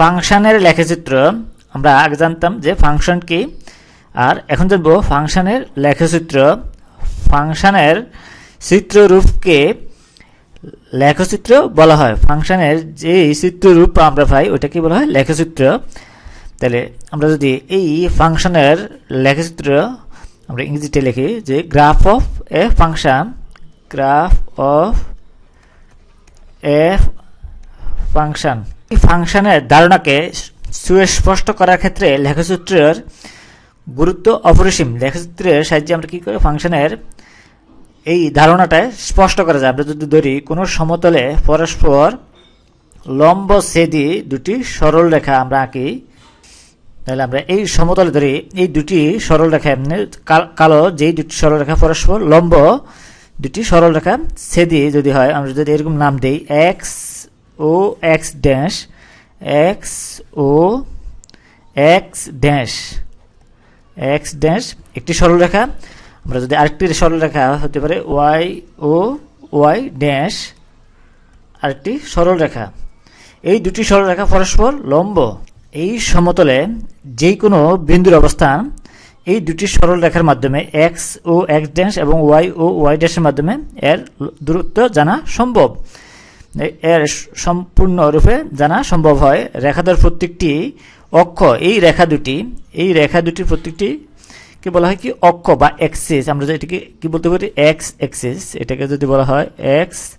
ফাংশনের লেখচিত্র, আমরা আগে জানতাম যে ফাংশন কি, আর এখন জানব ফাংশনের লেখচিত্র। ফাংশনের চিত্ররূপকে লেখচিত্র বলা হয়। ফাংশনের যে চিত্ররূপ আমরা পাই, ওটাকে বলা হয় লেখচিত্র। তাহলে আমরা যদি এই ফাংশনের লেখচিত্র, আমরা ইংরেজিতে লিখি যে graph of a function, graph of a function. ফাংশনের ধারণাকে সুস্পষ্ট করার ক্ষেত্রে লেখচিত্রের গুরুত্ব অপরিসীম। লেখচিত্রের সাহায্যে আমরা কী করি? ফাংশনের এই ধারণাটা স্পষ্ট করা যায়। আমরা যদি ধরি, কোনো সমতলে পরস্পর লম্ব ছেদি দুটি সরল রেখা আমরা আঁকি। তাহলে আমরা এই সমতলে ধরি, এই দুটি সরল রেখা এমনি কাল- যেই দুটি সরল রেখা পরস্পর লম্ব দুটি সরল রেখা ছেদি যদি হয়, আমরা যদি এরকম নাম দিই, এক্স ও এক্স ড্যাশ এক্স ও এক্স ড্যাশ এক্স ড্যাশ একটি সরলরেখা আমরা যদি আরেকটি সরলরেখা হতে পারে ওয়াই ও ওয়াই ড্যাশ আরেকটি সরলরেখা এই দুটি সরলরেখা পরস্পর লম্ব। এই সমতলে যেই কোনো বিন্দুর অবস্থান এই দুটি সরল রেখার মাধ্যমে এক্স ও এক্স ড্যাশ এবং ওয়াই ও ওয়াই ড্যাশের মাধ্যমে এর দূরত্ব জানা সম্ভব। এর সম্পূর্ণরূপে জানা সম্ভব হয়। রেখাদের প্রত্যেকটি অক্ষ, এই রেখা দুটি, এই রেখা দুটির প্রত্যেকটি কে বলা হয় কি? অক্ষ বা এক্সিস আমরা এটাকে কি বলতে পারি? এক্স এক্সিস এটাকে যদি বলা হয় এক্স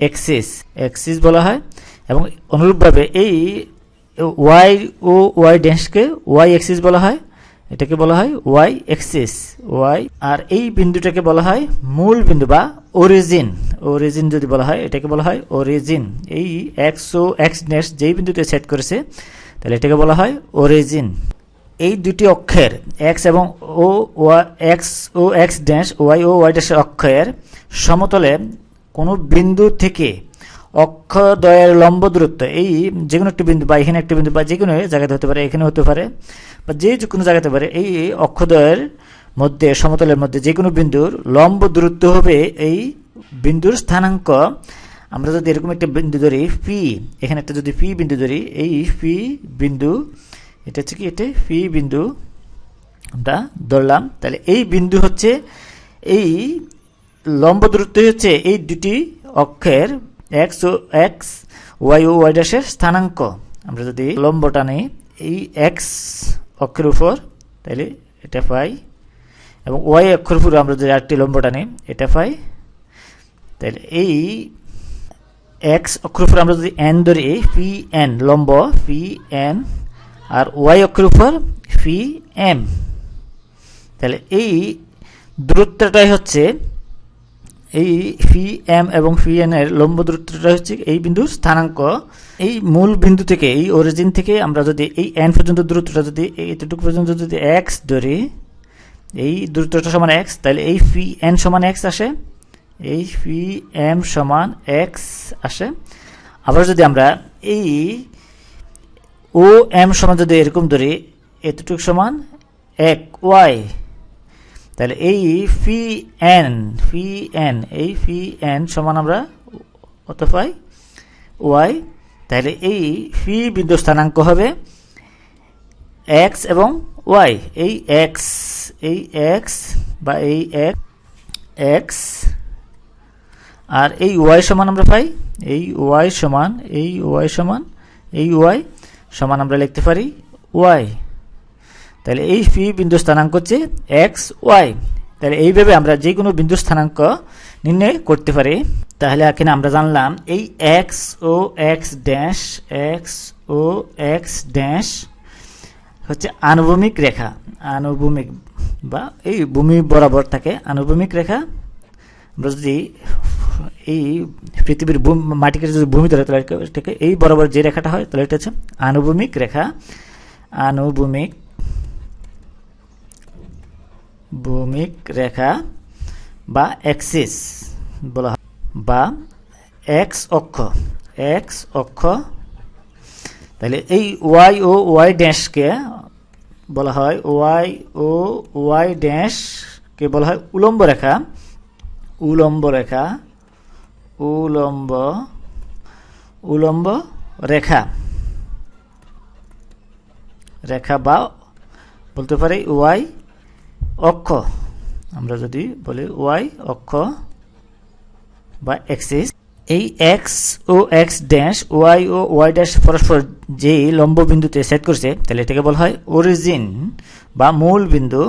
এক্সিস এক্সিস বলা হয়। এবং অনুরূপভাবে এই ওয়াই ও ওয়াই ড্যাশকে ওয়াই এক্সিস বলা হয়। এটাকে বলা হয় ওয়াই এক্সিস ওয়াই আর এই বিন্দুটাকে বলা হয় মূল বিন্দু বা অরিজিন অরিজিন যদি বলা হয়, এটাকে বলা হয় অরিজিন এই এক্স ও এক্স ড্যাশ যেই বিন্দুতে সেট করেছে, তাহলে এটাকে বলা হয় অরিজিন এই দুটি অক্ষের এক্স এবং ও ওয়া এক্স ও এক্স ড্যাশ ওয়াই ও ওয়াই ড্যাশের অক্ষের সমতলে কোনো বিন্দু থেকে অক্ষদ্বয়ের লম্ব দূরত্ব, এই যে কোনো একটি বিন্দু বা এখানে একটি বিন্দু বা যে কোনো জায়গাতে হতে পারে এখানে হতে পারে, বা যে কোনো জায়গাতে পারে, এই অক্ষদ্বয়ের মধ্যে, সমতলের মধ্যে যে কোনো বিন্দুর লম্ব দূরত্ব হবে এই বিন্দুর স্থানাঙ্ক। আমরা যদি এরকম একটা বিন্দু ধরি পি এখানে একটা যদি পি বিন্দু ধরি, এই পি বিন্দু, এটা হচ্ছে কি, এটা পি বিন্দু আমরা ধরলাম। তাহলে এই বিন্দু হচ্ছে, এই লম্ব দূরত্ব হচ্ছে এই দুটি অক্ষের এক্স ও এক্স ওয়াই ও ওয়াই ড্যাশের স্থানাঙ্ক। আমরা যদি লম্বটা নিই, এই এক্স অক্ষের উপর তাহলে এটা পাই। এবং ওয়াই অক্ষের উপর আমরা যদি আরেকটি লম্বটা নিই, এটা পাই। তাহলে এই এক্স অক্ষর উপর আমরা যদি এন ধরি পি এন লম্ব পি এন আর ওয়াই অক্ষের উপর পি এম তাহলে এই দূরত্বটাই হচ্ছে এই ফি, এম এবং ফি, এন এর লম্ব দূরত্বটা হচ্ছে এই বিন্দুর স্থানাঙ্ক। এই মূল বিন্দু থেকে, এই অরিজিন থেকে আমরা যদি এই এন পর্যন্ত দূরত্বটা যদি এতটুকু পর্যন্ত যদি এক্স ধরি, এই দূরত্বটা সমান এক্স তাহলে এই ফি এন সমান এক্স আসে, এই ফি এম সমান এক্স আসে। আবার যদি আমরা এই ও এম সমান যদি এরকম ধরি, এতটুকু সমান এক ওয়াই তাহলে এই ফি এন ফি এন এই ফি এন সমান আমরা কত পাই? ওয়াই তাহলে এই ফি বিন্দু স্থানাঙ্ক হবে এক্স এবং ওয়াই এই এক্স এই এক্স বা এই এক্স আর এই ওয়াই সমান আমরা পাই? এই ওয়াই সমান, এই ওয়াই সমান, এই ওয়াই সমান আমরা লিখতে পারি ওয়াই তাহলে এই ফি বিন্দু স্থানাঙ্ক হচ্ছে এক্স ওয়াই তাহলে এইভাবে আমরা যে কোনো বিন্দু স্থানাঙ্ক নির্ণয় করতে পারি। তাহলে এখানে আমরা জানলাম এই এক্স ও এক্স ড্যাশ এক্স ও এক্স ড্যাশ হচ্ছে আনুভূমিক রেখা। আনুভূমিক বা এই ভূমি বরাবর থাকে আনুভূমিক রেখা। আমরা যদি এই পৃথিবীর মাটিকে যদি ভূমি ধরে তাহলে এই বরাবর যে রেখাটা হয় তাহলে এটা হচ্ছে আনুভূমিক রেখা। আনুভূমিক ভূমিক রেখা বা অ্যাক্সিস বলা হয়। বা এক্স অক্ষ এক্স অক্ষ। তাহলে এই ওয়াই ও ওয়াই ড্যাশকে বলা হয় ওয়াই ও ওয়াই ড্যাশকে বলা হয় উলম্ব রেখা। উলম্ব রেখা, উলম্ব উলম্ব রেখা। রেখা বা বলতে পারি ওয়াই অক্ষ। আমরা যদি বলি ওয়াই অক্ষ বা এক্সিস এই এক্স ও এক্স ড্যাশ ওয়াই ও ওয়াই ড্যাশ পরস্পর যে লম্ব বিন্দুতে সেট করছে, তাহলে এটাকে বলা হয় অরিজিন বা মূল বিন্দু।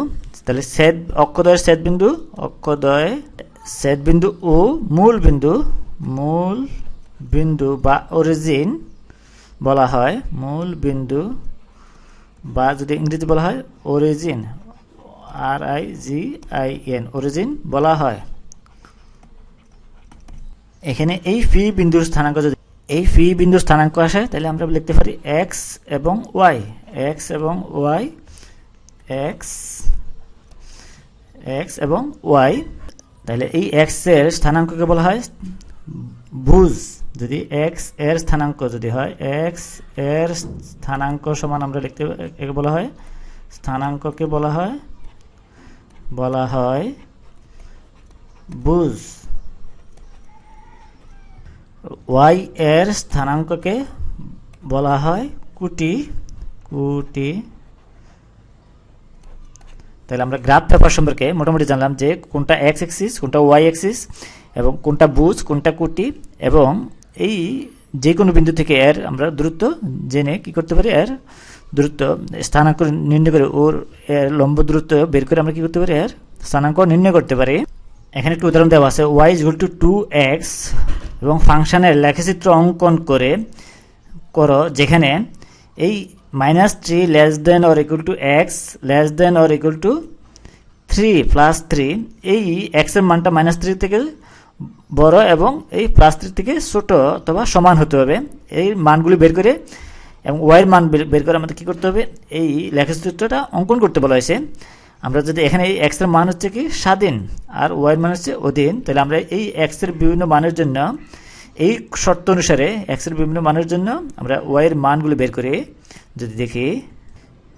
তাহলে সেট অক্ষদয়ের সেট বিন্দু, অক্ষদয় সেট বিন্দু ও মূল বিন্দু। মূল বিন্দু বা অরিজিন বলা হয় মূল বিন্দু বা যদি ইংরেজি বলা হয় origin R I G I N origin বলা হয়। এখানে এই ফি বিন্দুর স্থানাঙ্ক যদি এই ফি বিন্দুর স্থানাঙ্ক আসে, তাহলে আমরা লিখতে পারি এক্স এবং ওয়াই এক্স এবং ওয়াই এক্স এক্স এবং ওয়াই তাহলে এই এক্সের স্থানাঙ্ককে বলা হয় ভুজ। যদি এক্সের স্থানাঙ্ক যদি হয় এক্সের স্থানাঙ্ক সমান আমরা লিখতে বলা হয় স্থানাঙ্ককে বলা হয় বলা হয় বুঝ। ওয়াই এর স্থানাঙ্ককে বলা হয় কুটি কুটি। তাহলে আমরা গ্রাফ পেপার সম্পর্কে মোটামুটি জানলাম যে কোনটা এক্স এক্সিস কোনটা ওয়াই এক্সিস এবং কোনটা বুঝ, কোনটা কুটি এবং এই যে কোনো বিন্দু থেকে এর আমরা দূরত্ব জেনে কি করতে পারি? এর দূরত্ব স্থানাঙ্ক নির্ণয় করে, ওর, এর লম্ব দূরত্ব বের করে আমরা কি করতে পারি? এর স্থানাঙ্ক নির্ণয় করতে পারি। এখানে একটু উদাহরণ দেওয়া আছে Y is to two X এবং ফাংশনের লেখচিত্র অঙ্কন করে করো, যেখানে এই minus three less than or equal to X less than or equal to three plus three এই এক্সের মানটা মাইনাস থ্রি থেকে বড় এবং এই প্লাস থ্রি থেকে ছোট অথবা সমান হতে হবে। এই মানগুলি বের করে এবং ওয়াইয়ের মান বের করে আমাদের কী করতে হবে? এই লেখচিত্রটা অঙ্কন করতে বলা হয়েছে। আমরা যদি এখানে এই এক্সের মান হচ্ছে কি? স্বাধীন। আর ওয়াইয়ের মান হচ্ছে অধীন। তাহলে আমরা এই এক্সের বিভিন্ন মানের জন্য, এই শর্ত অনুসারে এক্সের বিভিন্ন মানের জন্য আমরা ওয়াইয়ের মানগুলো বের করে যদি দেখি,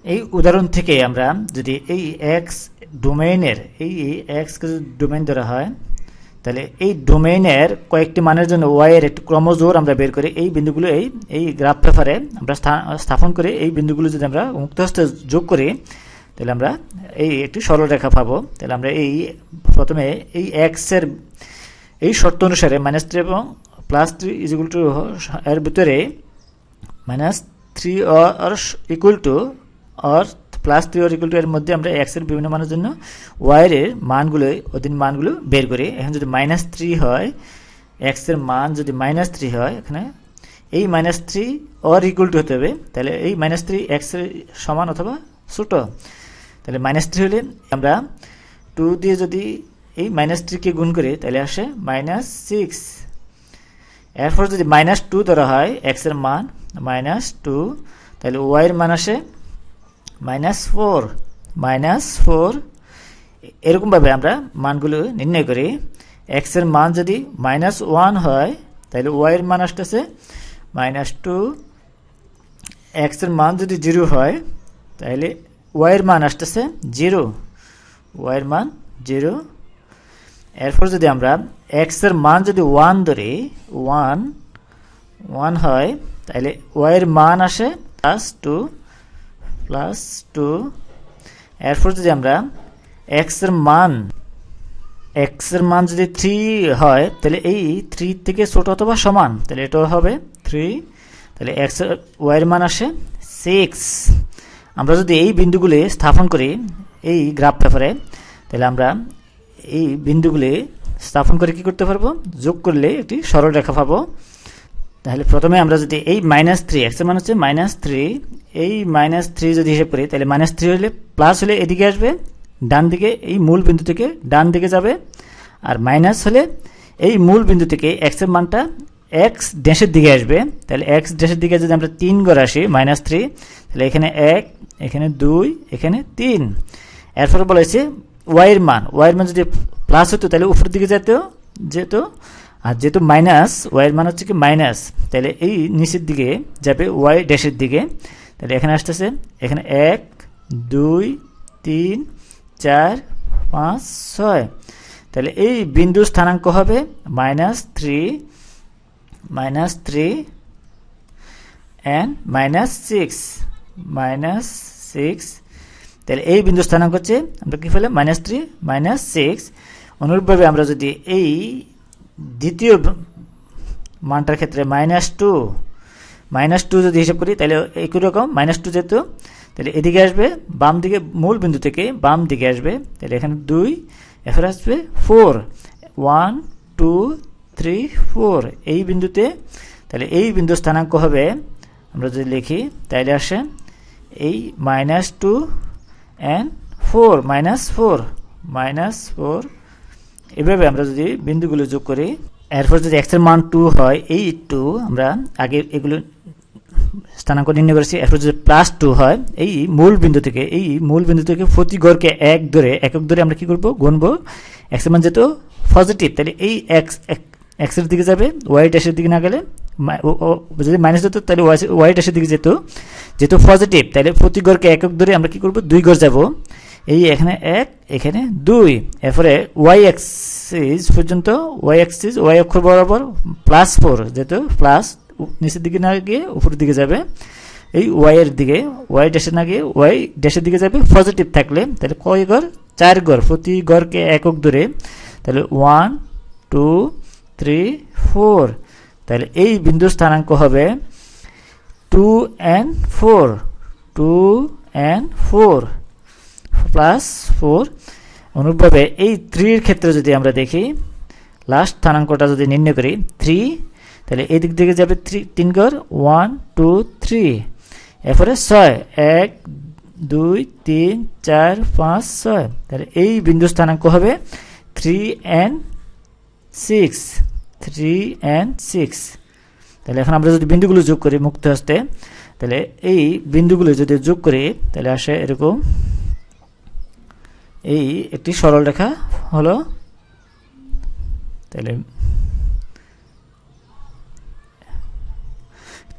এই উদাহরণ থেকে আমরা যদি এই এক্স ডোমেইনের এই এক্সকে যদি ডোমেইন ধরা হয় তাহলে এই ডোমেইনের কয়েকটি মানের জন্য ওয়াইয়ের একটি ক্রমজোর আমরা বের করি এই বিন্দুগুলো এই এই গ্রাফ পেপারে আমরা স্থাপন করে এই বিন্দুগুলো যদি আমরা মুক্তহস্তে যোগ করি, তাহলে আমরা এই একটি সরলরেখা পাবো। তাহলে আমরা এই প্রথমে এই এক্সের এই শর্ত অনুসারে মাইনাস থ্রি এবং plus three is equal to এর ভিতরে minus three or equal to or plus three or equal to এর মধ্যে আমরা এক্সের বিভিন্ন মানের জন্য ওয়াইয়ের মানগুলো, অধীন মানগুলো বের করি। এখন যদি মাইনাস থ্রি হয় এক্সের মান যদি মাইনাস থ্রি হয়, এখানে এই minus three or equal to হতে হবে। তাহলে এই মাইনাস থ্রি এক্সের সমান অথবা ছোটো। তাহলে মাইনাস থ্রি হলে আমরা টু দিয়ে যদি এই মাইনাস থ্রিকে গুণ করি, তাহলে আসে মাইনাস সিক্স এরপর যদি মাইনাস টু ধরা হয় এক্সের মান মাইনাস টু তাহলে ওয়াইয়ের মান আসে মাইনাস ফোর মাইনাস ফোর এরকমভাবে আমরা মানগুলো নির্ণয় করি। এক্সের মান যদি মাইনাস ওয়ান হয়, তাহলে ওয়াইয়ের মান আসতেছে মাইনাস টু। এক্সের মান যদি জিরো হয়, তাহলে ওয়াইয়ের মান আসতেছে জিরো। ওয়াইয়ের মান জিরো। এরপর যদি আমরা এক্সের মান যদি ওয়ান ধরি, ওয়ান ওয়ান হয়, তাহলে ওয়াইয়ের মান আসে প্লাস টু প্লাস টু এরপর যদি আমরা এক্সের মান এক্সের মান যদি থ্রি হয়, তাহলে এই থ্রি থেকে ছোট অথবা সমান, তাহলে এটাও হবে থ্রি তাহলে এক্স ওয়াইয়ের মান আসে সিক্স আমরা যদি এই বিন্দুগুলি স্থাপন করি, এই গ্রাফ পেপারে, তাহলে আমরা এই বিন্দুগুলি স্থাপন করে কি করতে পারব? যোগ করলে একটি সরল রেখা পাবো। তাহলে প্রথমে আমরা যদি এই মাইনাস থ্রি এক্সের মান হচ্ছে মাইনাস থ্রি এই মাইনাস থ্রি যদি হিসেব করি, তাহলে মাইনাস থ্রি হলে প্লাস হলে এদিকে আসবে, ডান দিকে এই মূল বিন্দু থেকে ডান দিকে যাবে, আর মাইনাস হলে এই মূল বিন্দু থেকে এক্সের মানটা এক্স ড্যাশের দিকে আসবে। তাহলে এক্স ড্যাশের দিকে যদি আমরা তিন করে আসি মাইনাস থ্রি তাহলে এখানে এক, এখানে দুই, এখানে তিন। এরপরে বলেছে ওয়াইয়ের মান ওয়াইয়ের মান যদি প্লাস হতো, তাহলে উপরের দিকে যেত যেত, আর যেহেতু মাইনাস ওয়াইয়ের মান হচ্ছে কি মাইনাস তাহলে এই নিচের দিকে যাবে ওয়াই ড্যাশের দিকে। তাহলে এখানে আসতেছে, এখানে এক, দুই, তিন, চার, পাঁচ, ছয়। তাহলে এই বিন্দু স্থানাঙ্ক হবে minus three minus three and minus six minus six. তাহলে এই বিন্দু স্থানাঙ্ক হচ্ছে, আমরা কি পেলাম? Minus three, minus six. অনুরূপভাবে আমরা যদি এই দ্বিতীয় মানটার ক্ষেত্রে মাইনাস টু মাইনাস টু যদি হিসাব করি, তাহলে একই রকম, মাইনাস টু যেহেতু, তাহলে এদিকে আসবে, বাম দিকে, মূল বিন্দু থেকে বাম দিকে আসবে, তাহলে এখানে দুই, এরপরে আসবে four one two three four এই বিন্দুতে, তাহলে এই বিন্দু স্থানাঙ্ক হবে, আমরা যদি লিখি, তাহলে আসে এই minus two and four minus four minus four এভাবে আমরা যদি বিন্দুগুলো যোগ করি, এরপর যদি এক্সের মান টু হয়, এই টু আমরা আগে এগুলো স্থানাঙ্ক নির্ণয় করেছি এরপর যদি প্লাস টু হয়, এই মূল বিন্দু থেকে, এই মূল বিন্দু থেকে প্রতি গড়কে এক ধরে, একক ধরে আমরা কি করব? গুনবো। এক্সের মান যেহেতু পজিটিভ তাহলে এই এক্স এক্সের দিকে যাবে ওয়াই ড্যাশের দিকে না গেলে যদি মাইনাস যেত তাহলে ওয়াই ড্যাশের দিকে যেত। যেহেতু পজিটিভ তাহলে প্রতি গড়কে একক ধরে আমরা কি করব? দুই গড় যাব। এই এখানে এক, এখানে দুই। এরপরে ওয়াই এক্সিস পর্যন্ত ওয়াই এক্সিস ওয়াই অক্ষর বরাবর প্লাস ফোর যেহেতু প্লাস নিচের দিকে না গিয়ে উপরের দিকে যাবে। এই ওয়াই এর দিকে ওয়াই ড্যাশে না গিয়ে ওয়াই ড্যাশের দিকে যাবে পজিটিভ থাকলে। তাহলে কয় গড়? চার গড়। প্রতি গড়কে একক ধরে তাহলে ওয়ান টু থ্রি ফোর তাহলে এই বিন্দু স্থানাঙ্ক হবে two and four two and four plus four অনুরূপভাবে এই থ্রির ক্ষেত্রে যদি আমরা দেখি লাস্ট স্থানাঙ্কটা যদি নির্ণয় করি থ্রি তাহলে এই দিক থেকে যাবে থ্রি তিন ঘর ওয়ান টু থ্রি এরপরে ছয়, এক, দুই, তিন, চার, পাঁচ, ছয়। তাহলে এই বিন্দু স্থানাঙ্ক হবে three and six three and six তাহলে এখন আমরা যদি বিন্দুগুলো যোগ করি মুক্ত হস্তে, তাহলে এই বিন্দুগুলো যদি যোগ করি, তাহলে আসে এরকম, এই একটি সরল রেখা হলো, তাহলে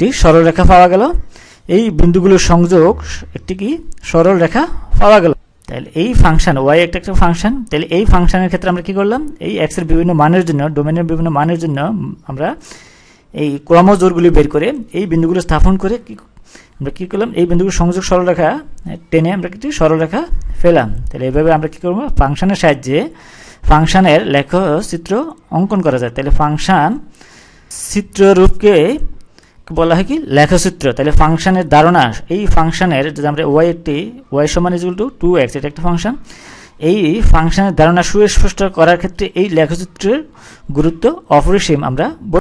একটি সরল রেখা পাওয়া গেল। এই বিন্দুগুলোর সংযোগ একটি কি? সরল রেখা পাওয়া গেল। তাহলে এই ফাংশন ওয়াই একটা একটা ফাংশন, তাহলে এই ফাংশনের ক্ষেত্রে আমরা কি করলাম? এই এক্সের বিভিন্ন মানের জন্য, ডোমেনের বিভিন্ন মানের জন্য আমরা এই ক্রমজোরগুলি বের করে এই বিন্দুগুলো স্থাপন করে কি, আমরা কী করলাম? এই বিন্দুগুলো সংযোগ সরলরেখা টেনে আমরা কিছু সরলরেখা ফেলাম তাহলে এইভাবে আমরা কী করব? ফাংশনের সাহায্যে ফাংশনের লেখচিত্র অঙ্কন করা যায়। তাহলে ফাংশন চিত্ররূপকে বলা হয় কি? লেখসূত্র তাহলে ফাংশনের ধারণা, এই ফাংশনের যদি আমরা ওয়াই একটি ওয়াই সমান ইজুয়াল টু টু এক্স এটা একটা ফাংশন, এই ফাংশনের ধারণা সুস্পষ্ট করার ক্ষেত্রে এই লেখচিত্রের গুরুত্ব অপরিসীম আমরা